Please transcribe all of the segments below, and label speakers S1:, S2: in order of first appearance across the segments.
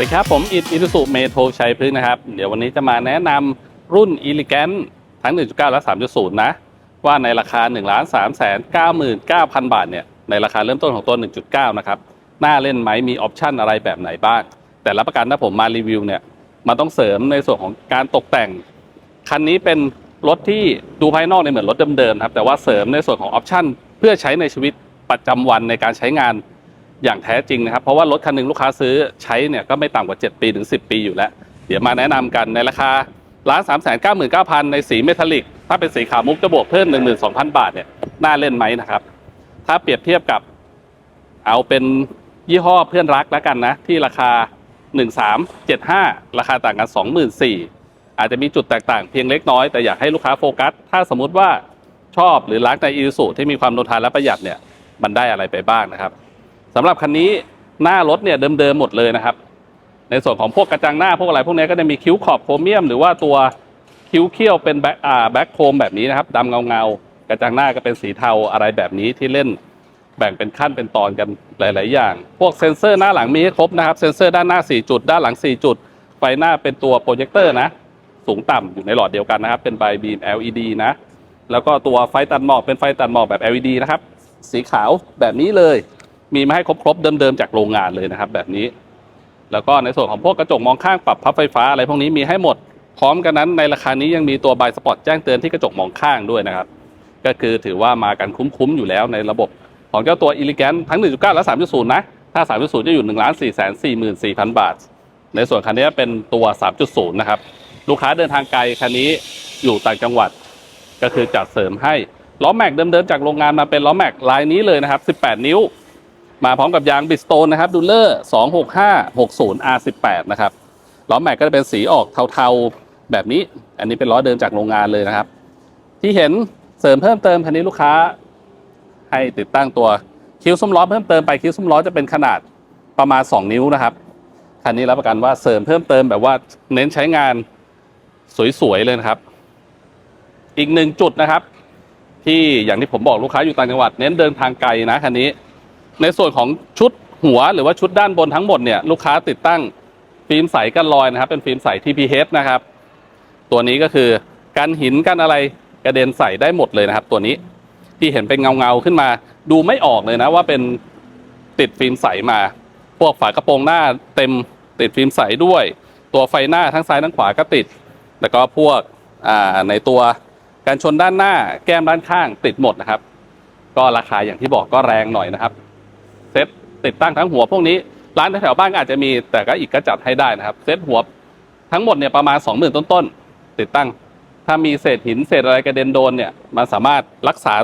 S1: วัสดีครับ ผมอิดอิรุสุเมโทชัยพฤกษ์นะครับ เดี๋ยววันนี้จะมาแนะนำรุ่น e l e g a n t ทั้ง 1.9 และ 3.0 นะ ว่าในราคา 1 3 9 9 9 0 0 0 บาทเนี่ย ในราคาเริ่มต้นของตัว 1.9 นะครับ น่าเล่นไหมมีออปชันอะไรแบบไหนบ้าง แต่รับประกันถ้าผมมารีวิวเนี่ยมันต้องเสริมในส่วนของการตกแต่ง คันนี้เป็นรถที่ดูภายนอกเนี่ยเหมือนรถเดิมๆครับแต่ว่าเสริมในส่วนของออปชันเพื่อใช้ในชีวิตประจำวันในการใช้งาน อย่างแท้จริงนะครับ เพราะว่ารถคันหนึ่งลูกค้าซื้อใช้เนี่ยก็ไม่ต่ำกว่า 7 ปีถึง 10 ปีอยู่แล้ว เดี๋ยวมาแนะนำกันในราคาล้านสามแสนเก้าหมื่นเก้าพันในสีเมทัลลิก ถ้าเป็นสีขาวมุกจะบวกเพิ่ม12,000บาทเนี่ยน่าเล่นไหมนะครับ ถ้าเปรียบเทียบกับเอาเป็นยี่ห้อเพื่อนรักแล้วกันนะ ที่ราคา 1375 ราคาต่างกัน 24,000 อาจจะมีจุดแตกต่างเพียงเล็กน้อย แต่อยากให้ลูกค้าโฟกัส ถ้าสมมุติว่าชอบหรือรักในอีซูที่มีความทนทานและประหยัดเนี่ย มันได้อะไรไปบ้างนะครับ สำหรับคันนี้หน้ารถเนี่ยเดิมๆหมดเลยนะครับ ในส่วนของพวกกระจังหน้าพวกอะไรพวกนี้ก็จะมีคิ้วขอบโครเมียม หรือว่าตัวคิ้วเขี้ยวเป็นแบ็คอ่าแบ็คโครมแบบนี้นะครับดำเงาเงาๆกระจังหน้าก็เป็นสีเทาอะไรแบบนี้ที่เล่นแบ่งเป็นขั้นเป็นตอนกันหลาย ๆ อย่าง พวกเซ็นเซอร์หน้าหลังมีให้ครบนะครับ เซ็นเซอร์ด้านหน้า 4 จุด ด้านหลัง 4 จุด ไฟหน้าเป็นตัวโปรเจคเตอร์นะ สูงต่ำอยู่ในหลอดเดียวกันนะครับ เป็นไบบีม LED นะ แล้วก็ตัวไฟตัดหมอกเป็นไฟตัดหมอกแบบ LED นะครับ สีขาวแบบนี้เลย มีมาให้ครบๆเดิมๆจากโรงงานเลยนะครับ แบบนี้ แล้วก็ในส่วนของพวกกระจกมองข้างปรับพับไฟฟ้าอะไรพวกนี้มีให้หมด พร้อมกันนั้นในราคานี้ยังมีตัวบายสปอตแจ้งเตือนที่กระจกมองข้างด้วยนะครับ ก็คือถือว่ามากันคุ้มๆอยู่แล้วในระบบของเจ้าตัว e l e g a n t ทั้ง 1.9 และ 3.0 นะ ถ้า 3.0 จะอยู่ 1 4 4 4 4 0 0 บาท ในส่วนคันนี้เป็นตัว 3.0 นะครับ ลูกค้าเดินทางไกลคันนี้อยู่ต่างจังหวัด ก็คือจัดเสริมให้ล้อแม็กเดิมๆจากโรงงานมาเป็นล้อแม็กลายนี้เลยนะครับ 18 นิ้ว มาพร้อมกับยางบิสโตนนะครับดูเลอร์26560 R18 นะครับล้อแม็กก็จะเป็นสีออกเทาๆแบบนี้ อันนี้เป็นล้อเดิมจากโรงงานเลยนะครับ ที่เห็นเสริมเพิ่มเติมคันนี้ลูกค้า ให้ติดตั้งตัวคิ้วซุ้มล้อเพิ่มเติมไปคิ้วซุ้มล้อจะเป็นขนาดประมาณ 2 นิ้วนะครับคันนี้รับประกันว่าเสริมเพิ่มเติมแบบว่าเน้นใช้งานสวยๆเลยนะครับ อีกหนึ่งจุดนะครับ ที่อย่างที่ผมบอกลูกค้าอยู่ต่างจังหวัด เน้นเดินทางไกลนะคันนี้ ในส่วนของชุดหัวหรือว่าชุดด้านบนทั้งหมดเนี่ยลูกค้าติดตั้งฟิล์มใสกันรอยนะครับ เป็นฟิล์มใส TPH นะครับ ตัวนี้ก็คือกันหินกันอะไรกระเด็นใส่ได้หมดเลยนะครับ ตัวนี้ที่เห็นเป็นเงาเงาๆขึ้นมา ดูไม่ออกเลยนะว่าเป็นติดฟิล์มใสมา พวกฝากระโปรงหน้าเต็มติดฟิล์มใสด้วย ตัวไฟหน้าทั้งซ้ายทั้งขวาก็ติด แล้วก็พวกในตัวการชนด้านหน้าแก้มด้านข้างติดหมดนะครับ ก็ราคาอย่างที่บอกก็แรงหน่อยนะครับ เซตติดตั้งทั้งหัวพวกนี้ ร้านแถวๆบ้านก็อาจจะมีแต่ก็อีกก็จัดให้ได้นะครับ เซตหัวทั้งหมดเนี่ยประมาณ 20,000 ต้นๆติดตั้ง ถ้ามีเศษหินเศษอะไรกระเด็นโดนเนี่ยมันสามารถรักษา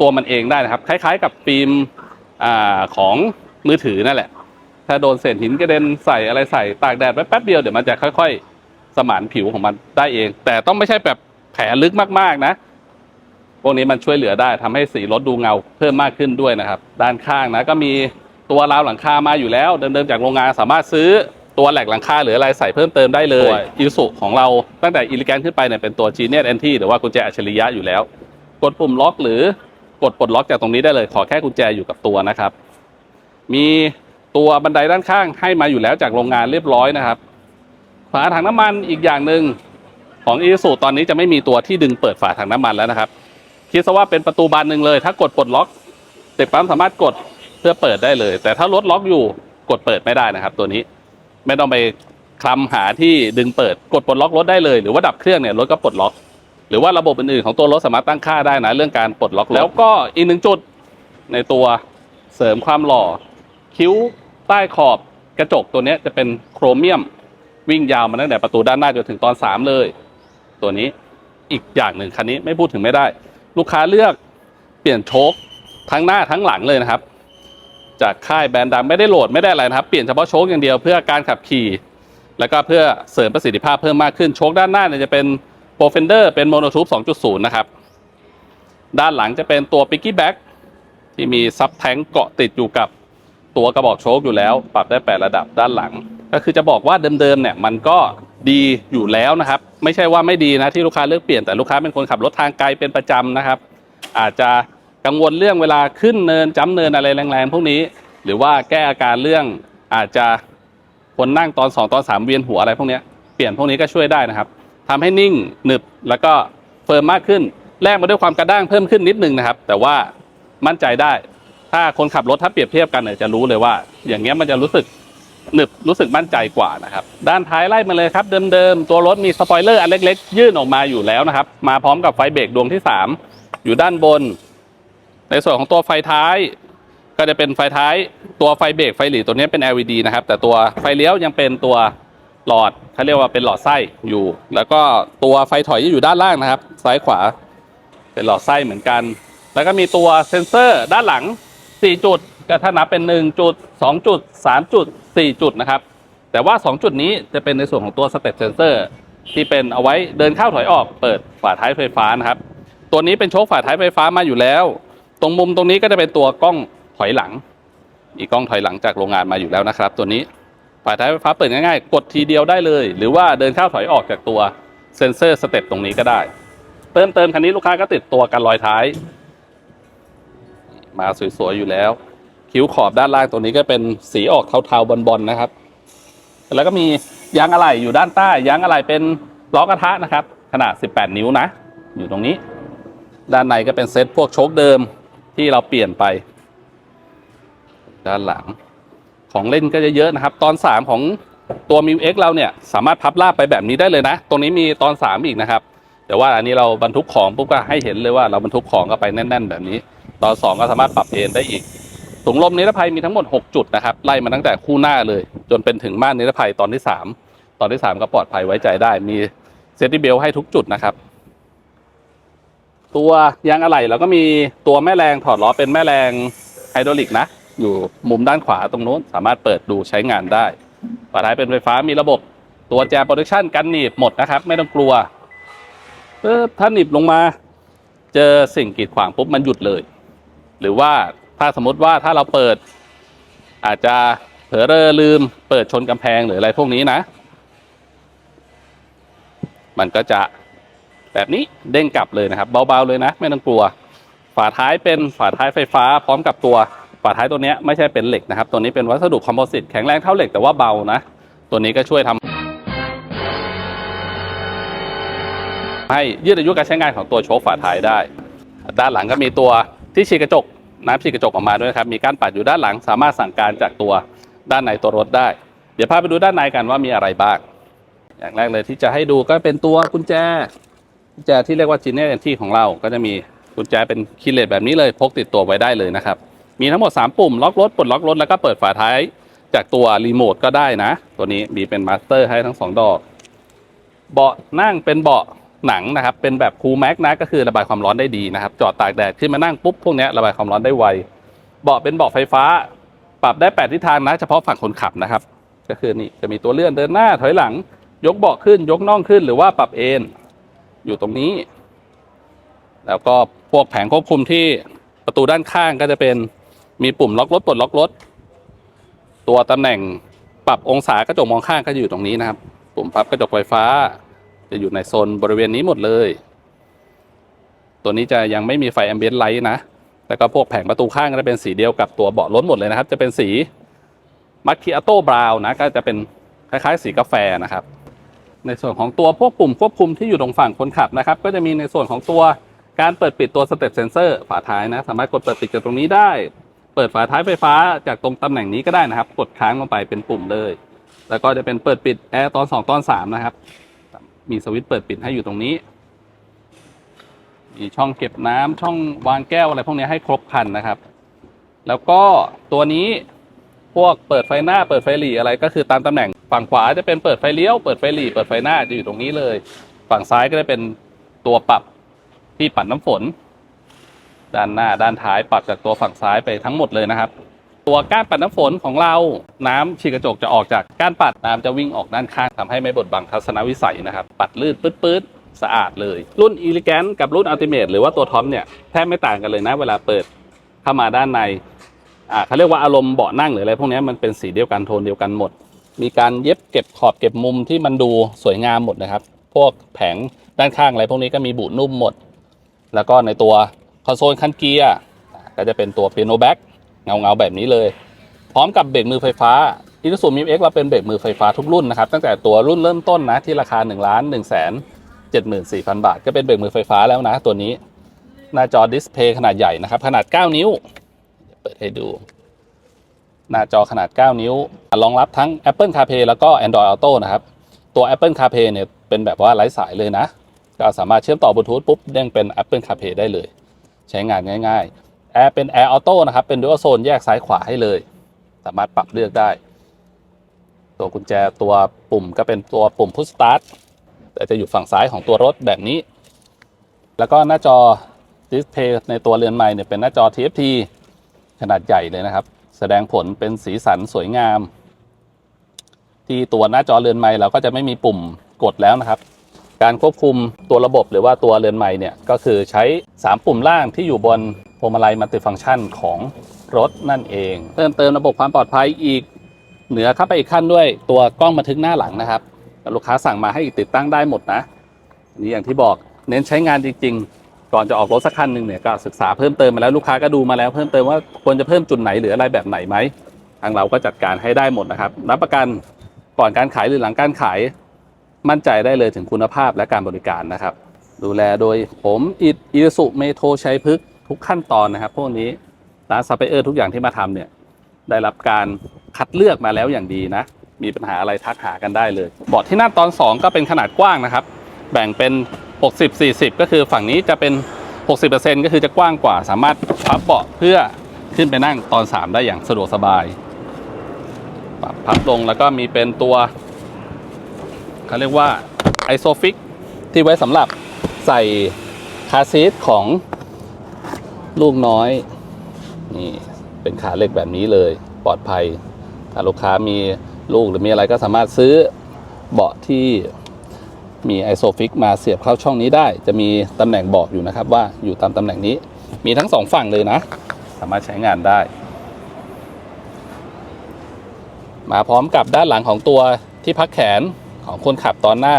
S1: ตัวมันเองได้นะครับ คล้าย ๆ กับฟิล์มอของมือถือนั่นแหละ ถ้าโดนเศษหินกระเด็นใส่อะไรใส่ตากแดดไว้แป๊บเดียวเดี๋ยวมันจะค่อย ๆ สมานผิวของมันได้เอง แต่ต้องไม่ใช่แบบแผลลึกมากๆนะ วกนี้มันช่วยเหลือได้ทำให้สีรถดูเงาเพิ่มมากขึ้นด้วยนะครับ ด้านข้างนะก็มีตัวราวหลังคามาอยู่แล้วเดิมๆจากโรงงานสามารถซื้อตัวแหลกหลังคาหรืออะไรใส่เพิ่มเติมได้เลยอิสุของเราตั้งแต่อิลิแกนขึ้นไปเนี่ยเป็นตัว Genius NT หรือว่ากุญแจอัจฉริยะอยู่แล้ว กดปุ่มล็อกหรือกดปลดล็อกจากตรงนี้ได้เลยขอแค่กุญแจอยู่กับตัวนะครับ มีตัวบันไดด้านข้างให้มาอยู่แล้วจากโรงงานเรียบร้อยนะครับฝาถังน้ำมันอีกอย่างหนึ่งของอีสุตอนนี้จะไม่มีตัวที่ดึงเปิดฝาถังน้ำมันแล้วนะครับ คิดซะว่าเป็นประตูบานหนึ่งเลย ถ้ากดปลดล็อกเด็กปั๊มสามารถกดเพื่อเปิดได้เลย แต่ถ้ารถล็อกอยู่กดเปิดไม่ได้นะครับ ตัวนี้ไม่ต้องไปคลำหาที่ดึงเปิดกดปลดล็อกรถได้เลย หรือว่าดับเครื่องเนี่ยรถก็ปลดล็อก หรือว่าระบบอื่นๆของตัวรถสามารถตั้งค่าได้นะเรื่องการปลดล็อกแล้วก็อีกหนึ่งจุดในตัวเสริมความหล่อ คิ้วใต้ขอบกระจกตัวนี้จะเป็นโครเมียมวิ่งยาวมาตั้งแต่ประตูด้านหน้าจนถึงตอนสามเลย ตัวนี้อีกอย่างหนึ่งคันนี้ไม่พูดถึงไม่ได้ ลูกค้าเลือกเปลี่ยนโชคทั้งหน้าทั้งหลังเลยนะครับ จากค่ายแบรนด์ดังไม่ได้โหลดไม่ได้อะไรนะครับเปลี่ยนเฉพาะโชคอย่างเดียวเพื่อการขับขี่ แล้วก็เพื่อเสริมประสิทธิภาพเพิ่มมากขึ้นโชคด้านหน้าเนี่ยจะเป็นโปรเฟนเดอร์เป็นโมโนทูบ2.0 นะครับ ด้านหลังจะเป็นตัวปิกกี้แบ็กที่มีซับแทงเกาะติดอยู่กับตัวกระบอกโชคอยู่แล้ว ปรับได้ 8 ระดับด้านหลัง ก็คือจะบอกว่าเดิมๆเนี่ยมันก็ดีอยู่แล้วนะครับ ไม่ใช่ว่าไม่ดีนะที่ลูกค้าเลือกเปลี่ยนแต่ลูกค้าเป็นคนขับรถทางไกลเป็นประจำนะครับ อาจจะกังวลเรื่องเวลาขึ้นเนินจ้ำเนินอะไรแรงๆ พวกนี้ หรือว่าแก้อาการเรื่องอาจจะคนนั่งตอนสองตอนสามเวียนหัวอะไรพวกนี้เปลี่ยนพวกนี้ก็ช่วยได้นะครับทำให้นิ่งหนึบแล้วก็เฟิร์มมากขึ้นแลกมาด้วยความกระด้างเพิ่มขึ้นนิดนึงนะครับ แต่ว่ามั่นใจได้ ถ้าคนขับรถถ้าเปรียบเทียบกันเนี่ยจะรู้เลยว่า อย่างเงี้ยมันจะรู้สึก หนึบรู้สึกมั่นใจกว่านะครับ ด้านท้ายไล่มาเลยครับ เดิมๆ ตัวรถมีสปอยเลอร์อันเล็กๆ ยื่นออกมาอยู่แล้วนะครับ มาพร้อมกับไฟเบรกดวงที่ 3 อยู่ด้านบน ในส่วนของตัวไฟท้าย ก็จะเป็นไฟท้ายตัวไฟเบรกไฟหลีตัวนี้เป็น LED นะครับ แต่ตัวไฟเลี้ยวยังเป็นตัวหลอดเขาเรียกว่าเป็นหลอดไส้อยู่ แล้วก็ตัวไฟถอยจะอยู่ด้านล่างนะครับ ซ้ายขวาเป็นหลอดไส้เหมือนกัน แล้วก็มีตัวเซ็นเซอร์ด้านหลัง 4 จุด ก็ถ้านับเป็น1จุด2จุด3จุด4จุดนะครับ แต่ว่า 2 จุดนี้จะเป็นในส่วนของตัวสเต็ปเซนเซอร์ที่เป็นเอาไว้เดินเข้าถอยออกเปิดฝาท้ายไฟฟ้านะครับ ตัวนี้เป็นโชคฝาท้ายไฟฟ้ามาอยู่แล้ว ตรงมุมตรงนี้ก็จะเป็นตัวกล้องถอยหลัง มีกล้องถอยหลังจากโรงงานมาอยู่แล้วนะครับ ตัวนี้ฝาท้ายไฟฟ้าเปิดง่ายๆ กดทีเดียวได้เลย หรือว่าเดินเข้าถอยออกจากตัวเซนเซอร์สเต็ปตรงนี้ก็ได้ เติมเติมคันนี้ลูกค้าก็ติดตัวกันรอยท้าย มาสวยๆอยู่แล้ว คิ้วขอบด้านล่างตัวนี้ก็เป็นสีออกเทาๆบอลๆนะครับ แล้วก็มียางอะไหล่อยู่ด้านใต้ยางอะไหล่เป็นล้อกระทะนะครับ ขนาด 18 นิ้วนะ อยู่ตรงนี้ ด้านในก็เป็นเซ็ตพวกโชคเดิมที่เราเปลี่ยนไป ด้านหลังของเล่นก็จะเยอะนะครับ ตอน 3 ของตัว m ิว X เราเนี่ย สามารถพับลาบไปแบบนี้ได้เลยนะ ตรงนี้มีตอน 3 อีกนะครับแต่ว่าอันนี้เราบรรทุกของปุ๊บก็ให้เห็นเลยว่าเราบรรทุกของก็ไปแน่น ๆ แบบนี้ ตอน 2 ก็สามารถปรับเอนได้อีก ถุงลมนิรภัยมีทั้งหมด 6 จุดนะครับ ไล่มาตั้งแต่คู่หน้าเลย จนเป็นถึงม่านนิรภัยตอนที่ 3 ตอนที่ 3 ก็ปลอดภัยไว้ใจได้ มีเซฟตี้เบลให้ทุกจุดนะครับ ตัวยางอะไหล่เราก็มีตัวแม่แรงถอดล้อเป็นแม่แรงไฮดรอลิกนะ อยู่มุมด้านขวาตรงนู้น สามารถเปิดดูใช้งานได้ฝาท้ายเป็นไฟฟ้ามีระบบตัวแจมโปรดักชันกันหนีบหมดนะครับ ไม่ต้องกลัวเออถ้าหนีบลงมา เจอสิ่งกีดขวางปุ๊บมันหยุดเลย หรือว่า ถ้าสมมติว่าถ้าเราเปิด อาจจะเผลอเรอลืม เปิดชนกำแพงหรืออะไรพวกนี้นะ มันก็จะแบบนี้เด้งกลับเลยนะครับ เบาๆเลยนะ ไม่ต้องกลัว ฝาท้ายเป็นฝาท้ายไฟฟ้า พร้อมกับตัวฝาท้ายตัวเนี้ยไม่ใช่เป็นเหล็กนะครับ ตัวนี้เป็นวัสดุคอมโพสิตแข็งแรงเท่าเหล็กแต่ว่าเบานะ ตัวนี้ก็ช่วยทำให้ยืดอายุการใช้งานของตัวโชคฝาท้ายได้ ด้านหลังก็มีตัวที่ฉีดกระจก น้ำฉีดกระจกออกมาด้วยครับ มีก้านปัดอยู่ด้านหลัง สามารถสั่งการจากตัวด้านในตัวรถได้ เดี๋ยวพาไปดูด้านในกันว่ามีอะไรบ้าง อย่างแรกเลยที่จะให้ดูก็เป็นตัวกุญแจ กุญแจที่เรียกว่าจีเนอร์ที่ของเรา ก็จะมีกุญแจเป็นคีย์เลสแบบนี้เลย พกติดตัวไว้ได้เลยนะครับ มีทั้งหมด 3 ปุ่ม ล็อกรถ ปลดล็อกรถ แล้วก็เปิดฝาท้ายจากตัวรีโมทก็ได้นะ ตัวนี้มีเป็นมาสเตอร์ให้ทั้ง 2 ดอก เบาะนั่งเป็นเบาะ หนังนะครับเป็นแบบคูลแม็กนะก็คือระบายความร้อนได้ดีนะครับ จอดตากแดดขึ้นมานั่งปุ๊บพวกนี้ระบายความร้อนได้ไวเบาะเป็นเบาะไฟฟ้า ปรับได้8ทิศทางนะ เฉพาะฝั่งคนขับนะครับ ก็คือนี่จะมีตัวเลื่อนเดินหน้าถอยหลัง ยกเบาะขึ้น ยกน่องขึ้นหรือว่าปรับเอนอยู่ตรงนี้ แล้วก็พวกแผงควบคุมที่ประตูด้านข้างก็จะเป็นมีปุ่มล็อกรถปลดล็อกรถตัวตำแหน่งปรับองศากระจกมองข้างก็อยู่ตรงนี้นะครับ ปุ่มพับกระจกไฟฟ้า จะอยู่ในโซนบริเวณนี้หมดเลย ตัวนี้จะยังไม่มีไฟแอมเบียนไลท์นะแล้วก็พวกแผงประตูข้างก็จะเป็นสีเดียวกับตัวเบาะรถหมดเลยนะครับ จะเป็นสีมัคคิอาโต้บราวนะก็จะเป็นคล้ายๆ สีกาแฟนะครับ ในส่วนของตัวพวกปุ่มควบคุมที่อยู่ตรงฝั่งคนขับนะครับ ก็จะมีในส่วนของตัวการเปิดปิดตัวสเต็ปเซนเซอร์ฝาท้ายนะ สามารถกดเปิดปิดจากตรงนี้ได้ เปิดฝาท้ายไฟฟ้าจากตรงตำแหน่งนี้ก็ได้นะครับ กดค้างลงไปเป็นปุ่มเลย แล้วก็จะเป็นเปิดปิดแอร์ตอน 2 ตอน 3 นะครับ มีสวิตช์เปิดปิดให้อยู่ตรงนี้ มีช่องเก็บน้ำช่องวางแก้วอะไรพวกนี้ให้ครบคันนะครับ แล้วก็ตัวนี้พวกเปิดไฟหน้าเปิดไฟหลีอะไรก็คือตามตำแหน่งฝั่งขวาจะเป็นเปิดไฟเลี้ยวเปิดไฟหลีเปิดไฟหน้าจะอยู่ตรงนี้เลย ฝั่งซ้ายก็จะเป็นตัวปรับที่ปัดน้ำฝน ด้านหน้าด้านท้ายปรับจากตัวฝั่งซ้ายไปทั้งหมดเลยนะครับ ตัวก้านปัดน้ำฝนของเรา น้ำฉีดกระจกจะออกจากก้านปัดน้ำจะวิ่งออกด้านข้างทำให้ไม่บดบังทัศนวิสัยนะครับ ปัดลื่นปื๊ดๆสะอาดเลย รุ่น e l e g a n t กับรุ่น Ultimate หรือว่าตัวท็อปเนี่ยแทบไม่ต่างกันเลยนะ เวลาเปิดเข้ามาด้านในอ่าเขาเรียกว่าอารมณ์เบาะนั่งหรืออะไรพวกนี้มันเป็นสีเดียวกันโทนเดียวกันหมด มีการเย็บเก็บขอบเก็บมุมที่มันดูสวยงามหมดนะครับ พวกแผงด้านข้างอะไรพวกนี้ก็มีบุนุ่มหมด แล้วก็ในตัวคอนโซลคันเกียร์ก็จะเป็นตัวเปียโนแบ็ก เงาเงาๆแบบนี้เลย พร้อมกับเบรกมือไฟฟ้าอีซูซูมิวเอ็กเราเป็นเบรกมือไฟฟ้าทุกรุ่นนะครับตั้งแต่ตัวรุ่นเริ่มต้นนะที่ราคา1นึ่งล้านหนึ่งแสนเจ็ดหมื่นสี่พันบาท ก็เป็นเบรกมือไฟฟ้าแล้วนะตัวนี้ หน้าจอดิสเพย์ขนาดใหญ่นะครับ ขนาด 9 นิ้ว เปิดให้ดู หน้าจอขนาด 9 นิ้วรองรับทั้ง Apple CarPlay แล้วก็ Android Auto นะครับตัว Apple CarPlay เนี่ยเป็นแบบว่าไร้สายเลยนะ ก็สามารถเชื่อมต่อบลูทูธปุ๊บเด้งเป็น Apple CarPlay ได้เลย ใช้งานง่าย ๆ แอร์เป็น Air Auto นะครับ เป็น Dual Zone แยกซ้ายขวาให้เลย สามารถปรับเลือกได้ ตัวกุญแจตัวปุ่มก็เป็นตัวปุ่ม Push Start แต่จะอยู่ฝั่งซ้ายของตัวรถแบบนี้ แล้วก็หน้าจอดิสเพย์ในตัวเรือนใหม่เนี่ยเป็นหน้าจอ TFT ขนาดใหญ่เลยนะครับ แสดงผลเป็นสีสันสวยงาม ที่ตัวหน้าจอเรือนใหม่เราก็จะไม่มีปุ่มกดแล้วนะครับ การควบคุมตัวระบบหรือว่าตัวเรือนใหม่เนี่ยก็คือใช้ 3 ปุ่มล่างที่อยู่บน พวงมาลัยมัลติฟังก์ชันของรถนั่นเอง เพิ่มเติมระบบความปลอดภัยอีกเหนือเข้าไปอีกขั้นด้วยตัวกล้องบันทึกหน้าหลังนะครับลูกค้าสั่งมาให้ติดตั้งได้หมดนะนนี้อย่างที่บอกเน้นใช้งานจริง ๆ ก่อนจะออกรถสักคันหนึ่งเนี่ยก็ศึกษาเพิ่มเติมมาแล้วลูกค้าก็ดูมาแล้วเพิ่มเติมว่าควรจะเพิ่มจุดไหนหรืออะไรแบบไหนไหมทางเราก็จัดการให้ได้หมดนะครับรับประกันก่อนการขายหรือหลังการขาย มั่นใจได้เลยถึงคุณภาพและการบริการนะครับ ดูแลโดยผมอิดอิสุเมโทชัยพฤกษ์ ทุกขั้นตอนนะครับ พวกนี้ร้านซัพพลายเออร์ทุกอย่างที่มาทำเนี่ยได้รับการคัดเลือกมาแล้วอย่างดีนะ มีปัญหาอะไรทักหากันได้เลยเบาะที่นั่งตอน 2 ก็เป็นขนาดกว้างนะครับ แบ่งเป็น 60 40 ก็คือฝั่งนี้จะเป็น 60%ก็คือจะกว้างกว่า สามารถพับเบาะเพื่อขึ้นไปนั่งตอน 3 ได้อย่างสะดวกสบายปรับพับลงแล้วก็มีเป็นตัวเขาเรียกว่าไอโซฟิกที่ไว้สำหรับใส่คาร์ซีทของ ลูกน้อย นี่เป็นขาเหล็กแบบนี้เลย ปลอดภัย ถ้าลูกค้ามีลูกหรือมีอะไรก็สามารถซื้อเบาะที่มีไอโซฟิกมาเสียบเข้าช่องนี้ได้ จะมีตำแหน่งบอกอยู่นะครับว่าอยู่ตามตำแหน่งนี้ มีทั้งสองฝั่งเลยนะ สามารถใช้งานได้ มาพร้อมกับด้านหลังของตัวที่พักแขนของคนขับตอนหน้า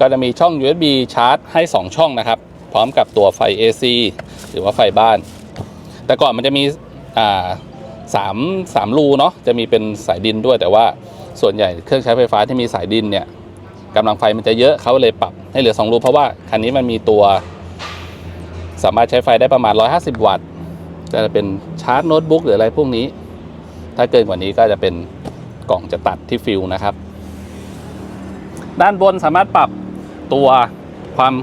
S1: ก็จะมีช่อง USB ชาร์จให้ 2 ช่องนะครับ พร้อมกับตัวไฟ AC หรือว่าไฟบ้าน แต่ก่อนมันจะมีอ่าสามสามรูเนาะจะมีเป็นสายดินด้วย แต่ว่าส่วนใหญ่เครื่องใช้ไฟฟ้าที่มีสายดินเนี่ยกำลังไฟมันจะเยอะเขาเลยปรับให้เหลือ2รูเพราะว่าคันนี้มันมีตัวสามารถใช้ไฟได้ประมาณ 150 วัตต์จะเป็นชาร์จโน้ตบุ๊กหรืออะไรพวกนี้ ถ้าเกินกว่านี้ก็จะเป็นกล่องจะตัดที่ฟิลนะครับ ด้านบนสามารถปรับตัวความ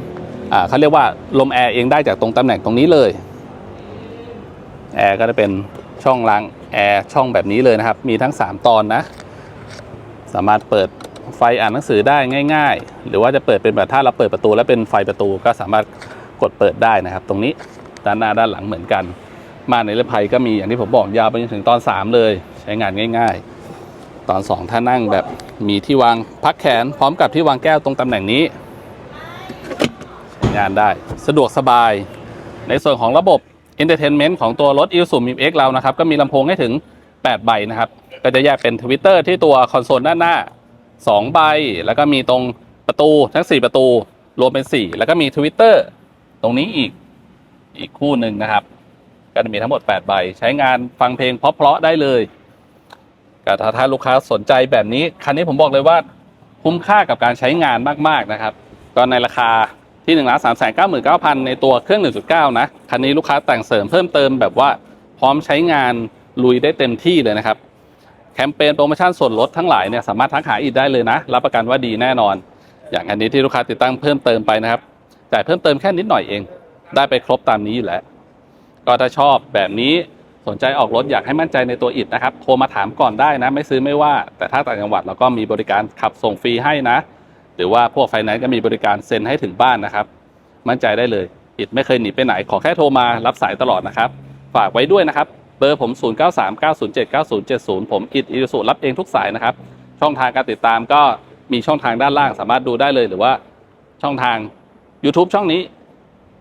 S1: เขาเรียกว่าลมแอร์เองได้จากตรงตำแหน่งตรงนี้เลยแอร์ก็จะเป็นช่องล้างแอร์ช่องแบบนี้เลยนะครับ มีทั้ง 3 ตอนนะ สามารถเปิดไฟอ่านหนังสือได้ง่าย ๆ หรือว่าจะเปิดเป็นแบบถ้าเราเปิดประตู แล้วเป็นไฟประตูก็สามารถกดเปิดได้นะครับ ตรงนี้ด้านหน้าด้านหลังเหมือนกัน มาในเรภัยก็มีอย่างที่ผมบอกยาวไปจนถึงตอน 3 เลย ใช้งานง่าย ๆ ตอน 2 ถ้านั่งแบบมีที่วางพักแขนพร้อมกับที่วางแก้วตรงตำแหน่งนี้ งานได้ สะดวกสบาย ในส่วนของระบบ Entertainment ของตัวรถ i s u m i x เรานะครับ ก็มีลำโพงให้ถึง 8 ใบนะครับ ก็จะแยกเป็นทวิตเตอร์ที่ตัวคอนโซลด้านหน้า 2 ใบ แล้วก็มีตรงประตูทั้ง 4 ประตู รวมเป็น 4 แล้วก็มีทวิตเตอร์ตรงนี้อีกอีกคู่หนึ่งนะครับ ก็จะมีทั้งหมด 8 ใบ ใช้งานฟังเพลงเพราะๆได้เลยก็ถ้าถ้าลูกค้าสนใจแบบนี้ คันนี้ผมบอกเลยว่าคุ้มค่ากับการใช้งานมาก ๆนะครับ ก็ในราคา ที่1นึ่งล้านสามแสนเก้าหมื่นเก้าพันในตัวเครื่อง 1.9 นะ คันนี้ลูกค้าแต่งเสริมเพิ่มเติมแบบว่าพร้อมใช้งานลุยได้เต็มที่เลยนะครับ แคมเปญโปรโมชั่นส่วนลดทั้งหลายเนี่ยสามารถทักหาอีกได้เลยนะ รับประกันว่าดีแน่นอน อย่างอันนี้ที่ลูกค้าติดตั้งเพิ่มเติมไปนะครับจ่ายเพิ่มเติมแค่นิดหน่อยเอง ได้ไปครบตามนี้อยู่แล้ว ก็ถ้าชอบแบบนี้สนใจออกรถอยากให้มั่นใจในตัวอิดนะครับ โทรมาถามก่อนได้นะ ไม่ซื้อไม่ว่า แต่ถ้าต่างจังหวัดเราก็มีบริการขับส่งฟรีให้นะ หรือว่าพวกไฟแนนซ์ก็มีบริการเซ็นให้ถึงบ้านนะครับ มั่นใจได้เลยอิดไม่เคยหนีไปไหนขอแค่โทรมารับสายตลอดนะครับ ฝากไว้ด้วยนะครับ เบอร์ผม 0939079070 ผมอิดอิสุรับเองทุกสายนะครับ ช่องทางการติดตามก็มีช่องทางด้านล่างสามารถดูได้เลยหรือว่าช่องทาง YouTube ช่องนี้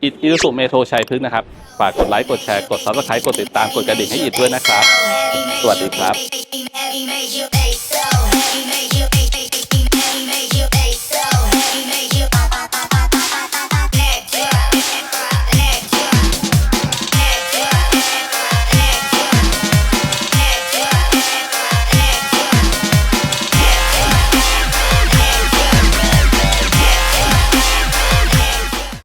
S1: อิดอิสุเมโทรชัยพฤกษ์นะครับ ฝากกดไลค์กดแชร์กดซับสไครต์กดติดตามกดกระดิ่งให้อิดด้วยนะครับ สวัสดีครับ